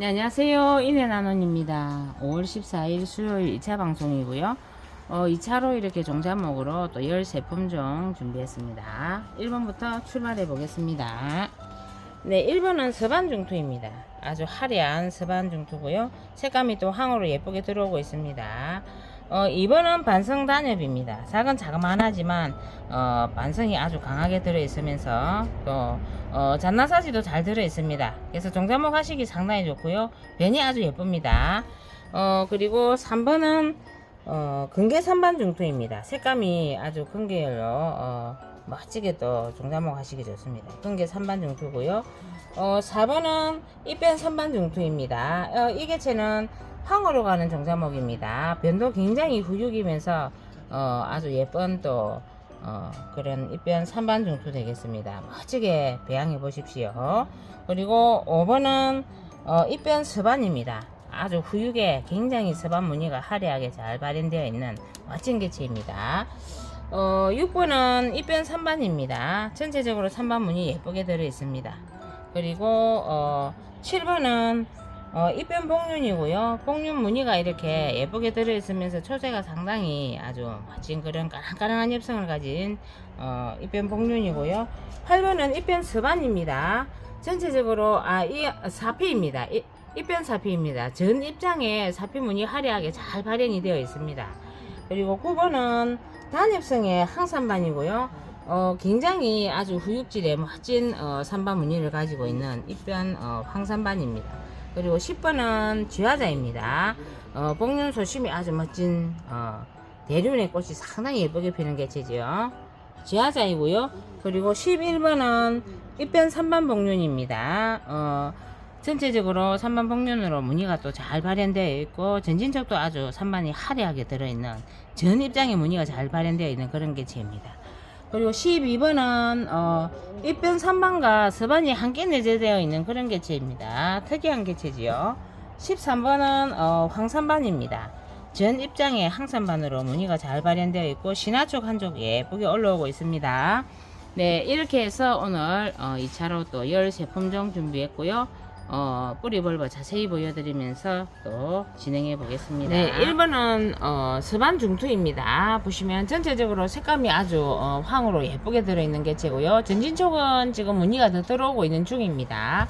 네, 안녕하세요. 이내나논입니다. 5월 14일 수요일 2차 방송이고요. 어, 2차로 이렇게 종자목으로 또 13품종 준비했습니다. 1번부터 출발해 보겠습니다. 네, 1번은 서반중투입니다. 아주 화려한 서반중투고요. 색감이 또 황으로 예쁘게 들어오고 있습니다. 어, 2번은 반성 단엽입니다. 작은 자그만하지만 어, 반성이 아주 강하게 들어있으면서 또 어, 잔나사지도 잘 들어있습니다. 그래서 종자목 하시기 상당히 좋고요. 변이 아주 예쁩니다. 어, 그리고 3번은 어, 근개 산반 중투입니다. 색감이 아주 근개열로 어, 멋지게 또 종자목 하시기 좋습니다. 근개 산반 중투고요. 어, 4번은 입변 산반 중투입니다. 어, 이 개체는 황으로 가는 종자목입니다. 변도 굉장히 후육이면서 어, 아주 예쁜 또 어, 그런 입변 산반 중투 되겠습니다. 멋지게 배양해 보십시오. 그리고 5번은 어, 입변 서반입니다. 아주 후육에 굉장히 서반 무늬가 화려하게 잘 발현되어 있는 멋진 개체입니다. 어, 6번은 입변 3반입니다. 전체적으로 3반 무늬 예쁘게 들어 있습니다. 그리고 어, 7번은 어, 입변 복륜이고요. 복륜 무늬가 이렇게 예쁘게 들어 있으면서 초제가 상당히 아주 멋진 그런 까랑까랑한 엽성을 가진 어, 입변 복륜이고요. 8번은 입변 서반입니다. 전체적으로 아, 이 사피입니다. 이, 입변 사피입니다. 전 입장에 사피 무늬 화려하게 잘 발현이 되어 있습니다. 그리고 9번은 단엽성의 항산반이고요. 어, 굉장히 아주 후육질의 멋진 어, 산반 무늬를 가지고 있는 입변 어, 황산반입니다. 그리고 10번은 쥐화자입니다. 어, 복륜 소심이 아주 멋진 어, 대륜의 꽃이 상당히 예쁘게 피는 개체지요. 쥐화자이고요. 그리고 11번은 입변 3반 복륜입니다. 어, 전체적으로 3반 복륜으로 무늬가 또 잘 발현되어 있고 전진척도 아주 3반이 화려하게 들어있는 전 입장의 무늬가 잘 발현되어 있는 그런 개체입니다. 그리고 12번은 어, 입변 3반과 서반이 함께 내재되어 있는 그런 개체입니다. 특이한 개체지요. 13번은 어, 황산반입니다. 전 입장에 항산반으로 무늬가 잘 발현되어 있고 신화 쪽 한쪽 예쁘게 올라오고 있습니다. 네, 이렇게 해서 오늘 어, 2차로 또 13품종 준비했고요. 어, 뿌리 벌버 자세히 보여드리면서 또 진행해 보겠습니다. 네, 1번은 어, 서반 중투입니다. 보시면 전체적으로 색감이 아주 어, 황으로 예쁘게 들어있는 개체고요. 전진촉은 지금 무늬가 더 들어오고 있는 중입니다.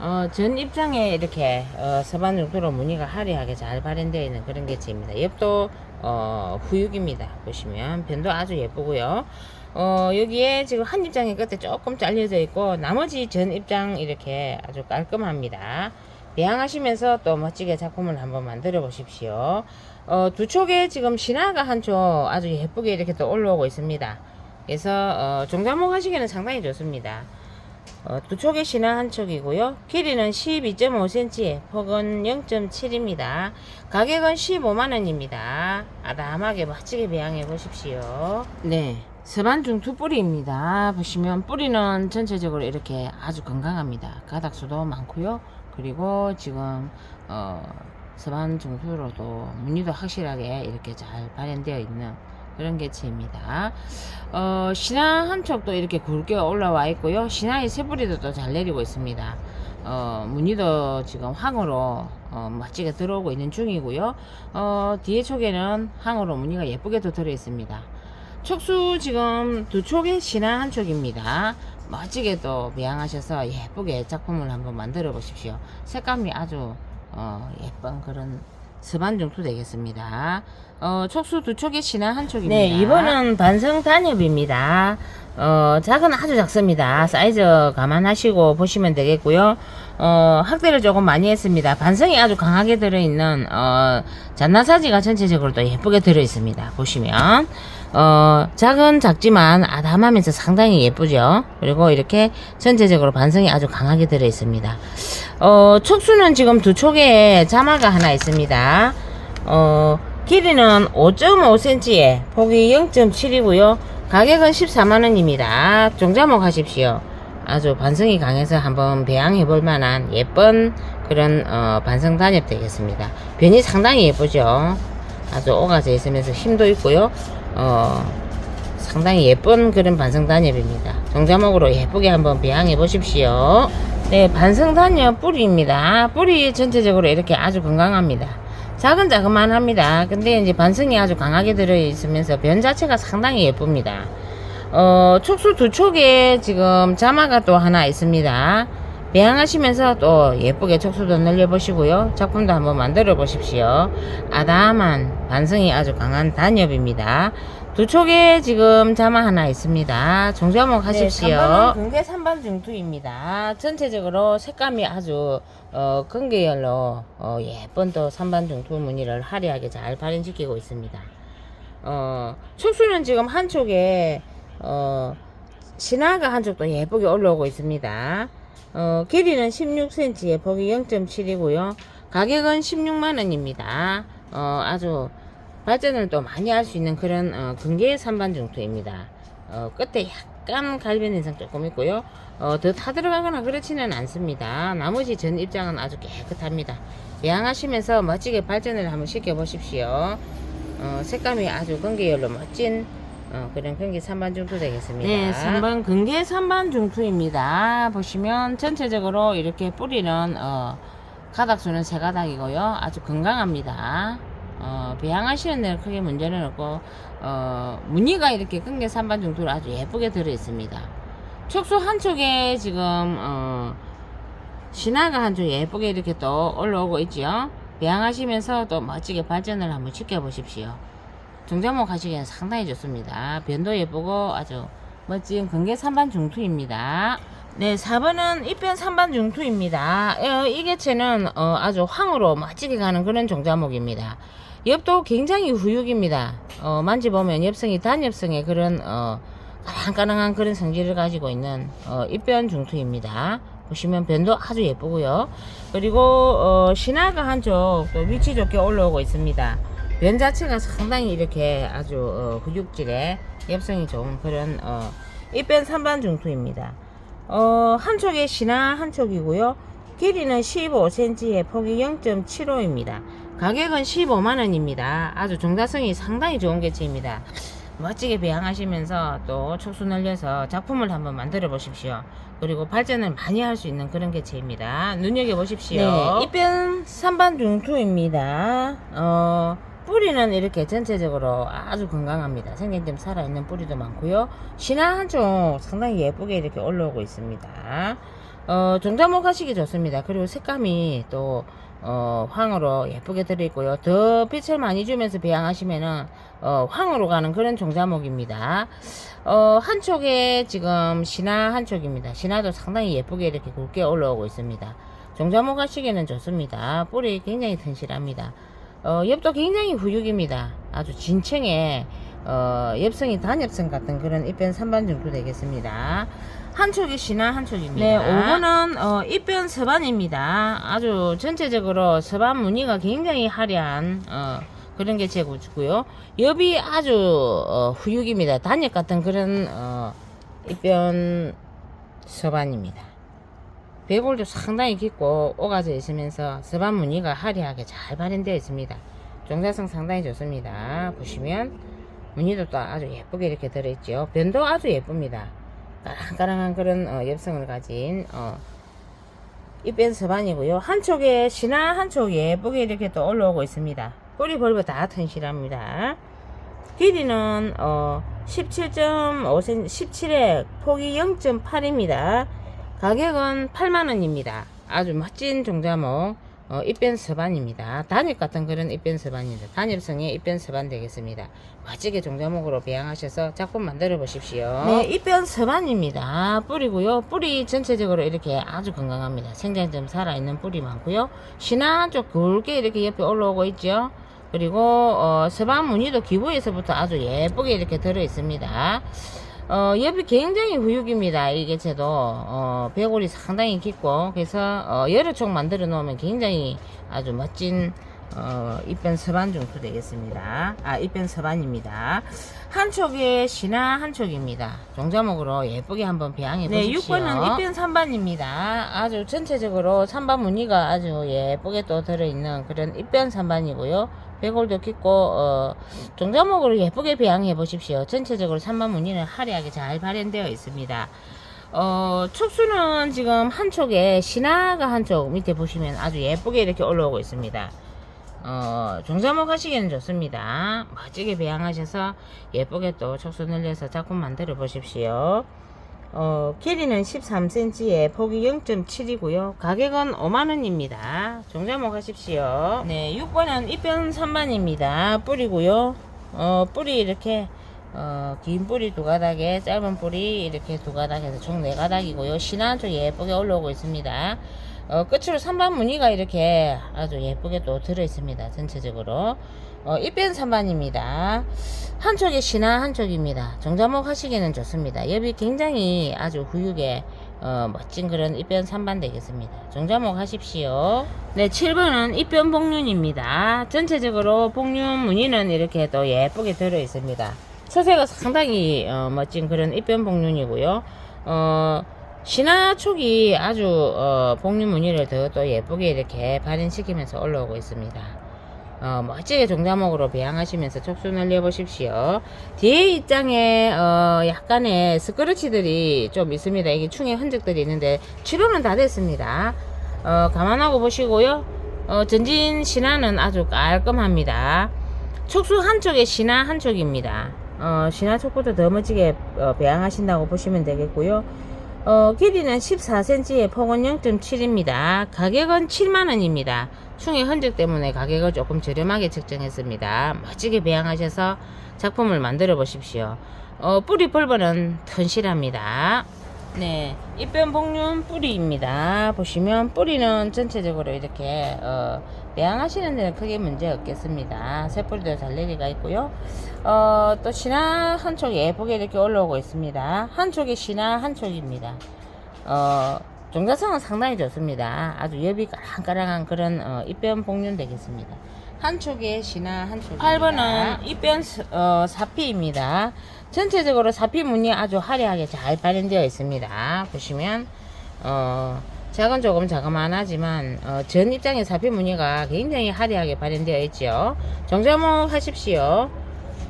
어, 전 입장에 이렇게 어, 서반 중투로 무늬가 화려하게 잘 발현되어 있는 그런 개체입니다. 옆도 어, 후육입니다. 보시면 변도 아주 예쁘고요. 어, 여기에 지금 한 입장의 끝에 조금 잘려져 있고 나머지 전 입장 이렇게 아주 깔끔합니다. 배양하시면서 또 멋지게 작품을 한번 만들어 보십시오. 어, 두 촉에 지금 신화가 한 촉 아주 예쁘게 이렇게 또 올라오고 있습니다. 그래서 어, 종자목 하시기에는 상당히 좋습니다. 어, 두 촉에 신화 한 촉이고요. 길이는 12.5cm, 폭은 0.7입니다. 가격은 15만원입니다. 아담하게 멋지게 배양해 보십시오. 네. 서반중 두 뿌리입니다. 보시면 뿌리는 전체적으로 이렇게 아주 건강합니다. 가닥수도 많고요. 그리고 지금 어, 서반 중수로도 무늬도 확실하게 이렇게 잘 발현되어 있는 그런 개체입니다. 어, 신화 한 촉도 이렇게 굵게 올라와 있고요. 신화의 새 뿌리도 또 잘 내리고 있습니다. 어, 무늬도 지금 황으로 어, 멋지게 들어오고 있는 중이고요. 어, 뒤에 촉에는 황으로 무늬가 예쁘게 도 들어 있습니다. 촉수 지금 두 촉에 신화 한 촉입니다. 멋지게 또 배양하셔서 예쁘게 작품을 한번 만들어 보십시오. 색감이 아주 어, 예쁜 그런 서반중투 되겠습니다. 어, 촉수 두 촉에 신화 한 촉입니다. 네, 이번은 반성 단엽입니다. 어, 작은 아주 작습니다. 사이즈 감안하시고 보시면 되겠고요. 어, 학대를 조금 많이 했습니다. 반성이 아주 강하게 들어있는 어, 잔나사지가 전체적으로 또 예쁘게 들어있습니다. 보시면 어, 작은 작지만 아담하면서 상당히 예쁘죠. 그리고 이렇게 전체적으로 반성이 아주 강하게 들어 있습니다. 어, 촉수는 지금 두 촉에 자마가 하나 있습니다. 어, 길이는 5.5cm에 폭이 0.7이고요. 가격은 14만원입니다. 종자목 하십시오. 아주 반성이 강해서 한번 배양해 볼 만한 예쁜 그런 어, 반성 단엽 되겠습니다. 변이 상당히 예쁘죠. 아주 오가져 있으면서 힘도 있고요. 어, 상당히 예쁜 그런 반성 단엽입니다. 종자목으로 예쁘게 한번 배양해 보십시오. 네, 반성단녀 뿌리입니다. 뿌리 전체적으로 이렇게 아주 건강합니다. 작은 자그만 합니다. 근데 이제 반성이 아주 강하게 들어있으면서 변 자체가 상당히 예쁩니다. 어, 촉수 두 촉에 지금 자마가 또 하나 있습니다. 배양하시면서 또 예쁘게 촉수도 늘려보시고요. 작품도 한번 만들어 보십시오. 아담한 반성이 아주 강한 단엽입니다. 두 촉에 지금 자마 하나 있습니다. 종자목 하십시오. 네, 3번은 금계 3번 중투입니다. 전체적으로 색감이 아주 어, 금계열로 어, 예쁜 또 3번 중투 무늬를 화려하게 잘 발현시키고 있습니다. 어, 촉수는 지금 한쪽에 어, 신화가 한쪽도 예쁘게 올라오고 있습니다. 어, 길이는 16cm에 폭이 0.7이고요. 가격은 16만원입니다. 어, 아주 발전을 또 많이 할 수 있는 그런 어, 근개 산반 중투입니다. 어, 끝에 약간 갈변 현상 조금 있고요. 어, 더 타들어가거나 그렇지는 않습니다. 나머지 전 입장은 아주 깨끗합니다. 배양하시면서 멋지게 발전을 한번 시켜보십시오. 어, 색감이 아주 근개열로 멋진 어, 그런 근개 3반 중투 되겠습니다. 네, 3번 근개 3반 중투입니다. 보시면 전체적으로 이렇게 뿌리는 어, 가닥수는 세 가닥이고요. 아주 건강합니다. 어, 배양하시는 데는 크게 문제는 없고 어, 무늬가 이렇게 근개 3반 중투로 아주 예쁘게 들어 있습니다. 촉수 한쪽에 지금 어, 신화가 한쪽 예쁘게 이렇게 또 올라오고 있죠. 배양하시면서 또 멋지게 발전을 한번 시켜보십시오. 정자목 하시기엔 상당히 좋습니다. 변도 예쁘고 아주 멋진 근개 3반 중투입니다. 네, 4번은 입변 3반 중투입니다. 어, 이 개체는 어, 아주 황으로 멋지게 가는 그런 종자목입니다. 엽도 굉장히 후육입니다. 어, 만져보면 엽성이 단엽성의 그런 어, 까랑까랑한 그런 성질을 가지고 있는 어, 입변 중투입니다. 보시면 변도 아주 예쁘고요. 그리고 어, 신화가 한쪽 또 위치 좋게 올라오고 있습니다. 변 자체가 상당히 이렇게 아주 어, 후육질의 엽성이 좋은 그런 어, 입변 3반 중투입니다. 어, 한쪽에 신화 한쪽이고요. 길이는 15cm에 폭이 0.75입니다. 가격은 15만원입니다. 아주 종자성이 상당히 좋은 개체입니다. 멋지게 배양하시면서 또 촉수 늘려서 작품을 한번 만들어 보십시오. 그리고 발전을 많이 할 수 있는 그런 개체입니다. 눈여겨보십시오. 네, 입변 3반 중투입니다. 어, 뿌리는 이렇게 전체적으로 아주 건강합니다. 생긴 좀 살아있는 뿌리도 많고요. 신화 한쪽 상당히 예쁘게 이렇게 올라오고 있습니다. 어, 종자목 하시기 좋습니다. 그리고 색감이 또 어, 황으로 예쁘게 들어있고요. 더 빛을 많이 주면서 배양하시면은 어, 황으로 가는 그런 종자목입니다. 어, 한쪽에 지금 신화 한쪽입니다. 신화도 상당히 예쁘게 이렇게 굵게 올라오고 있습니다. 종자목 하시기에는 좋습니다. 뿌리 굉장히 튼실합니다. 어, 엽도 굉장히 후육입니다. 아주 진층의 어, 엽성이 단엽성 같은 그런 입변 3반 정도 되겠습니다. 한쪽이 신화 한쪽입니다. 네, 5번은 어, 입변 서반입니다. 아주 전체적으로 서반 무늬가 굉장히 화려한 어, 그런 게제 구주고요. 엽이 아주 어, 후육입니다. 단엽 같은 그런 어, 입변 서반입니다. 배골도 상당히 깊고 오가져 있으면서 서반 무늬가 화려하게 잘 발현되어 있습니다. 종자성 상당히 좋습니다. 보시면 무늬도 또 아주 예쁘게 이렇게 들어있죠. 변도 아주 예쁩니다. 까랑까랑한 그런 어, 엽성을 가진 어, 입변 서반이고요. 한쪽에 신화 한쪽에 예쁘게 이렇게 또 올라오고 있습니다. 뿌리 벌브 다 튼실합니다. 길이는 어, 17.5cm, 17에 폭이 0.8입니다. 가격은 8만원입니다. 아주 멋진 종자목 어, 입변 서반입니다. 단엽 같은 그런 입변 서반입니다. 단엽성의 입변 서반 되겠습니다. 멋지게 종자목으로 배양하셔서 작품 만들어 보십시오. 네, 입변 서반입니다. 뿌리고요. 뿌리 전체적으로 이렇게 아주 건강합니다. 생장점 살아있는 뿌리 많고요. 신화 한쪽 굵게 이렇게 옆에 올라오고 있죠. 그리고 어, 서반 무늬도 기부에서부터 아주 예쁘게 이렇게 들어 있습니다. 어, 옆이 굉장히 후육입니다. 이 개체도 어, 배골이 상당히 깊고 그래서 어, 여러 쪽 만들어 놓으면 굉장히 아주 멋진 어, 입변 서반 정도 되겠습니다. 아, 입변 서반입니다. 한쪽에 신화 한쪽입니다. 종자목으로 예쁘게 한번 배양해 네, 보십시오. 6번은 입변 3반입니다. 아주 전체적으로 3반 무늬가 아주 예쁘게 또 들어있는 그런 입변 3반이고요. 배골도 깊고 어, 종자목으로 예쁘게 배양해 보십시오. 전체적으로 3반 무늬는 화려하게 잘 발현되어 있습니다. 어, 촉수는 지금 한쪽에 신화가 한쪽 밑에 보시면 아주 예쁘게 이렇게 올라오고 있습니다. 어, 종자목 하시기에는 좋습니다. 멋지게 배양하셔서 예쁘게 또 촉수 늘려서 작품 만들어 보십시오. 어, 길이는 13cm에 폭이 0.7이고요. 가격은 5만원입니다. 종자목 하십시오. 네, 6번은 입변 3반입니다. 뿌리고요. 어, 뿌리 이렇게 어, 긴 뿌리 두 가닥에 짧은 뿌리 이렇게 두 가닥에서 총 네 가닥이고요. 신한 쪽 예쁘게 올라오고 있습니다. 어, 끝으로 3반 무늬가 이렇게 아주 예쁘게 또 들어 있습니다. 전체적으로. 어, 입변 3반입니다. 한쪽이 신화 한쪽입니다. 정자목 하시기에는 좋습니다. 옆이 굉장히 아주 후육에 어, 멋진 그런 입변 3반 되겠습니다. 정자목 하십시오. 네, 7번은 입변 복륜입니다. 전체적으로 복륜 무늬는 이렇게 또 예쁘게 들어 있습니다. 서세가 상당히 어, 멋진 그런 입변 복륜이고요. 어, 신화 촉이 아주 어, 복륜 무늬를 더 또 예쁘게 이렇게 발현시키면서 올라오고 있습니다. 어, 멋지게 종자목으로 배양하시면서 촉수 늘려보십시오. 뒤에 입장에 어, 약간의 스크러치들이 좀 있습니다. 이게 충의 흔적들이 있는데 치료는 다 됐습니다. 어, 감안하고 보시고요. 어, 전진 신화는 아주 깔끔합니다. 촉수 한쪽에 신화 한쪽입니다. 어, 신화 촉부터 더 멋지게 어, 배양하신다고 보시면 되겠고요. 어, 길이는 14cm에 폭은 0.7입니다. 가격은 7만원입니다. 충의 흔적 때문에 가격을 조금 저렴하게 책정했습니다. 멋지게 배양하셔서 작품을 만들어 보십시오. 어, 뿌리 벌벌은 튼실합니다. 네, 입변 복륜 뿌리입니다. 보시면 뿌리는 전체적으로 이렇게 어, 배양하시는 데는 크게 문제 없겠습니다. 새뿌리도 잘 내리가 있고요. 어, 또 신화 한 쪽이 예쁘게 이렇게 올라오고 있습니다. 한쪽이 신화 한쪽입니다. 어, 종자성은 상당히 좋습니다. 아주 여비 까랑까랑한 그런 어, 입변 복륜 되겠습니다. 한쪽에 신화 한쪽 8번은 입변 스- 어, 사피입니다. 전체적으로 사피 무늬 아주 화려하게 잘 발현되어 있습니다. 보시면 어, 작은 조금 자그만하지만 어, 전 입장의 사피 무늬가 굉장히 화려하게 발현되어 있죠. 정자목 하십시오.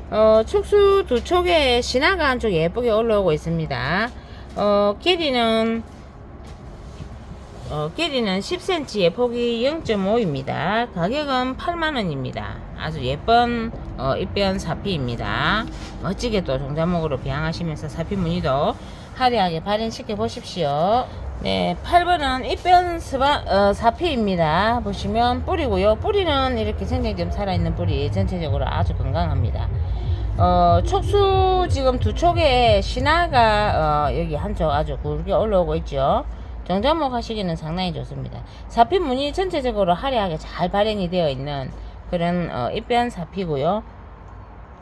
어, 촉수 두 촉에 신화가 한쪽 예쁘게 올라오고 있습니다. 어, 길이는 어, 길이는 10cm에 폭이 0.5입니다. 가격은 8만원입니다. 아주 예쁜 어, 입변 사피입니다. 멋지게 또 종자목으로 배양하시면서 사피 무늬도 화려하게 발현시켜 보십시오. 네, 8번은 입변 스바, 어, 사피입니다. 보시면 뿌리고요. 뿌리는 이렇게 생장이 좀 살아있는 뿌리 전체적으로 아주 건강합니다. 어, 촉수 지금 두 촉에 신화가 어, 여기 한쪽 아주 굵게 올라오고 있죠. 정자목 하시기는 상당히 좋습니다. 사피 무늬 전체적으로 화려하게 잘 발현이 되어 있는 그런 어, 입변 사피고요.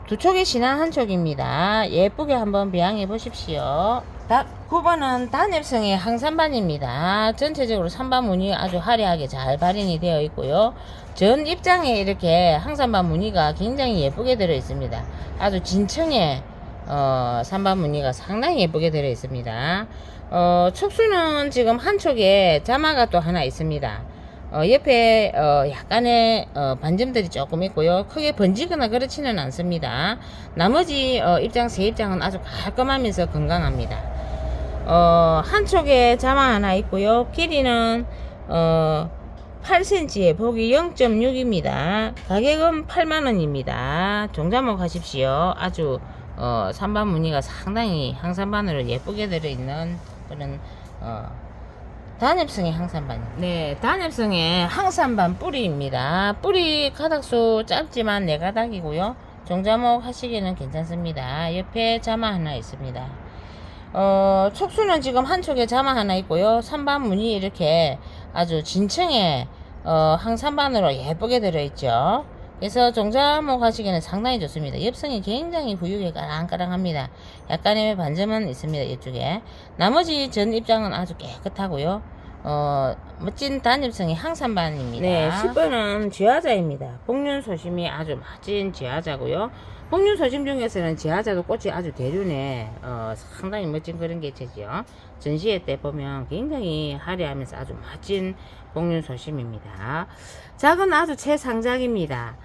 두 촉의 신화 한 촉입니다. 예쁘게 한번 배양해 보십시오. 다, 9번은 단엽성의 항산반입니다. 전체적으로 산반 무늬 아주 화려하게 잘 발현이 되어 있고요. 전 입장에 이렇게 항산반 무늬가 굉장히 예쁘게 들어 있습니다. 아주 진층의 어, 산반 무늬가 상당히 예쁘게 들어 있습니다. 어, 촉수는 지금 한쪽에 자마가 또 하나 있습니다. 어, 옆에 어, 약간의 어, 반점들이 조금 있고요. 크게 번지거나 그렇지는 않습니다. 나머지 어, 입장 세 입장은 아주 깔끔하면서 건강합니다. 어, 한쪽에 자마 하나 있고요. 길이는 어, 8cm에 폭이 0.6입니다. 가격은 8만원입니다. 종자목 하십시오. 아주 어, 산반 무늬가 상당히 항산반으로 예쁘게 들어있는 그런 어, 단엽성의 항산반. 네, 단엽성의 항산반 뿌리입니다. 뿌리 가닥수 짧지만 네 가닥이고요. 종자목 하시기는 괜찮습니다. 옆에 자마 하나 있습니다. 어, 촉수는 지금 한쪽에 자마 하나 있고요. 산반 무늬 이렇게 아주 진층의 어, 항산반으로 예쁘게 들어있죠. 그래서 종자목 하시기에는 상당히 좋습니다. 엽성이 굉장히 부유하게 까랑까랑합니다. 약간의 반점은 있습니다. 이쪽에. 나머지 전 입장은 아주 깨끗하고요. 어, 멋진 단엽성의 항산반입니다. 네, 10번은 쥐하자입니다. 복륜 소심이 아주 멋진 쥐하자고요. 복륜 소심 중에서는 쥐하자도 꽃이 아주 대륜에 어, 상당히 멋진 그런 개체지요. 전시회 때 보면 굉장히 화려하면서 아주 멋진 복륜 소심입니다. 작은 아주 최상작입니다.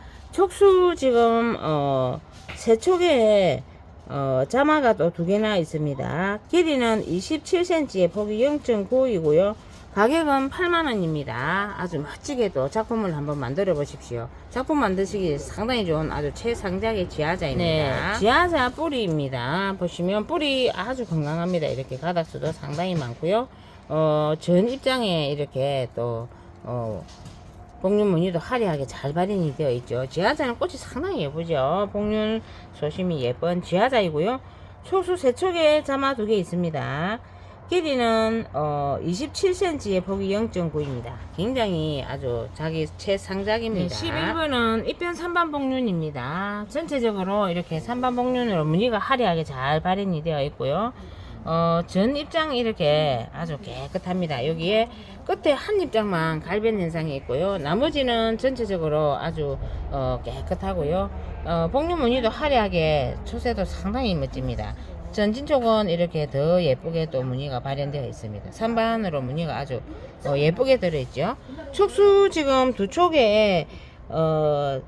촉수 지금 어, 세 촉에 어, 자마가 또 두 개나 있습니다. 길이는 27cm에 폭이 0.9이고요. 가격은 8만원입니다. 아주 멋지게 또 작품을 한번 만들어 보십시오. 작품 만드시기 상당히 좋은 아주 최상작의 지하자입니다. 네, 지하자 뿌리입니다. 보시면 뿌리 아주 건강합니다. 이렇게 가닥수도 상당히 많고요. 어, 전 입장에 이렇게 또, 어, 복륜 무늬도 화려하게 잘 발현이 되어 있죠. 지하자는 꽃이 상당히 예쁘죠. 복륜 소심이 예쁜 지하자이고요. 초수 세척에 자마 두 개 있습니다. 길이는 어, 27cm에 폭이 0.9입니다. 굉장히 아주 자기 최상작입니다. 11번은 입변 3반 복륜입니다. 전체적으로 이렇게 3반 복륜으로 무늬가 화려하게 잘 발현이 되어 있고요. 어, 전 입장 이렇게 아주 깨끗합니다. 여기에 끝에 한 입장만 갈변 현상이 있고요. 나머지는 전체적으로 아주 어, 깨끗하고요. 어, 복륜 무늬도 화려하게 초세도 상당히 멋집니다. 전진 쪽은 이렇게 더 예쁘게 또 무늬가 발현되어 있습니다. 3반으로 무늬가 아주 어, 예쁘게 들어있죠. 촉수 지금 두 쪽에 어,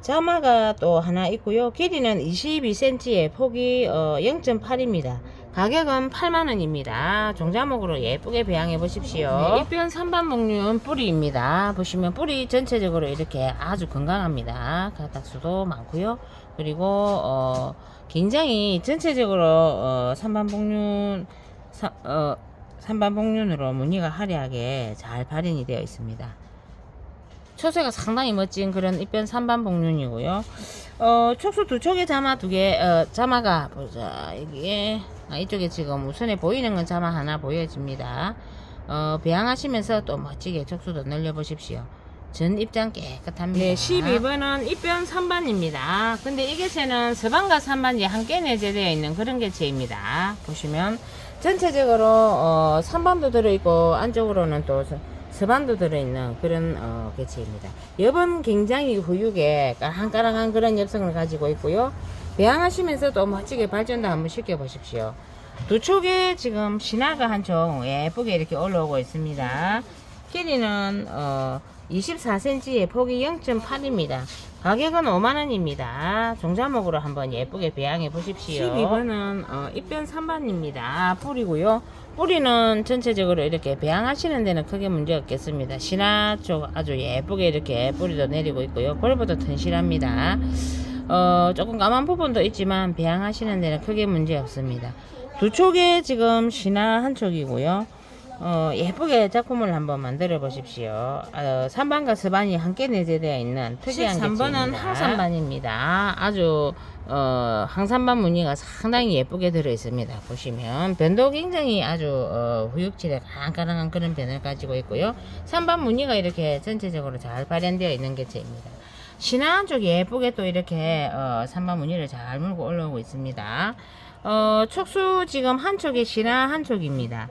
자마가 또 하나 있고요. 길이는 22cm에 폭이 어, 0.8입니다. 가격은 8만원입니다. 종자목으로 예쁘게 배양해 보십시오. 네, 입변 3반 목륜 뿌리입니다. 보시면 뿌리 전체적으로 이렇게 아주 건강합니다. 가닥수도 많고요. 그리고 어, 굉장히 전체적으로 어, 3반 복륜 사, 어, 3반 복륜으로 무늬가 화려하게 잘 발현이 되어 있습니다. 초세가 상당히 멋진 그런 입변 3반 복륜이고요. 어, 촉수 두 촉에 자마 두 개, 어, 자마가 보자. 이게 아, 이쪽에 지금 우선에 보이는 건 자마 하나 보여집니다. 어, 배양하시면서 또 멋지게 촉수도 늘려 보십시오. 전 입장 깨끗합니다. 네, 12번은 입변 3반입니다. 근데 이 개체는 서반과 3반이 함께 내재되어 있는 그런 개체입니다. 보시면 전체적으로 어, 3반도 들어있고 안쪽으로는 또 서- 서반도 들어있는 그런 어, 개체입니다. 엽은 굉장히 후육에 까랑까랑한 그런 엽성을 가지고 있고요. 배양하시면서 또 멋지게 발전도 한번 시켜보십시오. 두 촉에 지금 신화가 한쪽 예쁘게 이렇게 올라오고 있습니다. 길이는 어, 24cm에 폭이 0.8입니다. 가격은 5만원입니다. 종자목으로 한번 예쁘게 배양해 보십시오. 12번은 어, 입변 3반입니다. 뿌리고요. 뿌리는 전체적으로 이렇게 배양하시는 데는 크게 문제 없겠습니다. 신화 쪽 아주 예쁘게 이렇게 뿌리도 내리고 있고요. 골보도 튼실합니다. 어, 조금 까만 부분도 있지만 배양하시는 데는 크게 문제 없습니다. 두 촉에 지금 신화 한 촉이고요. 어, 예쁘게 작품을 한번 만들어 보십시오. 어, 3반과 서반이 함께 내재되어 있는 특이한 3번은 항산반입니다. 아주 어, 항산반 무늬가 상당히 예쁘게 들어 있습니다. 보시면 변도 굉장히 아주 어, 후육질에 깐깐한 그런 변을 가지고 있고요. 3반 무늬가 이렇게 전체적으로 잘 발현되어 있는 개체입니다. 신화 쪽 예쁘게 또 이렇게 어, 3반 무늬를 잘 물고 올라오고 있습니다. 어, 촉수 지금 한쪽에 신화 한쪽입니다.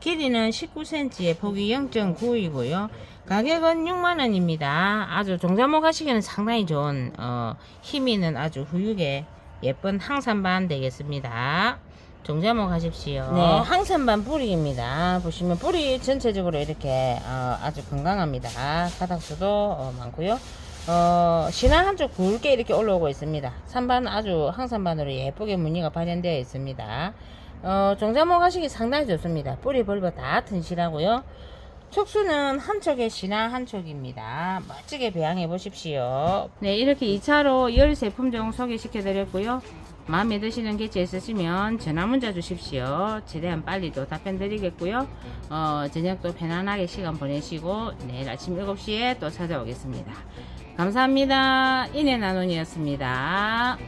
길이는 19cm에 폭이 0.9이고요. 가격은 6만원입니다. 아주 종자목 하시기에는 상당히 좋은 어, 힘 있는 아주 후육의 예쁜 항산반 되겠습니다. 종자목 하십시오. 네, 항산반 뿌리입니다. 보시면 뿌리 전체적으로 이렇게 어, 아주 건강합니다. 가닥수도 어, 많고요. 어, 신화 한쪽 굵게 이렇게 올라오고 있습니다. 산반 아주 항산반으로 예쁘게 무늬가 발현되어 있습니다. 어, 종자목 하시기 상당히 좋습니다. 뿌리 벌버 다 튼실하고요. 촉수는 한쪽에 신화 한쪽입니다. 멋지게 배양해 보십시오. 네, 이렇게 2차로 13품종 소개시켜 드렸고요. 마음에 드시는 개체 있으시면 전화 문자 주십시오. 최대한 빨리 또 답변 드리겠고요. 어, 저녁도 편안하게 시간 보내시고 내일 아침 7시에 또 찾아오겠습니다. 감사합니다. 인해 나눔이었습니다.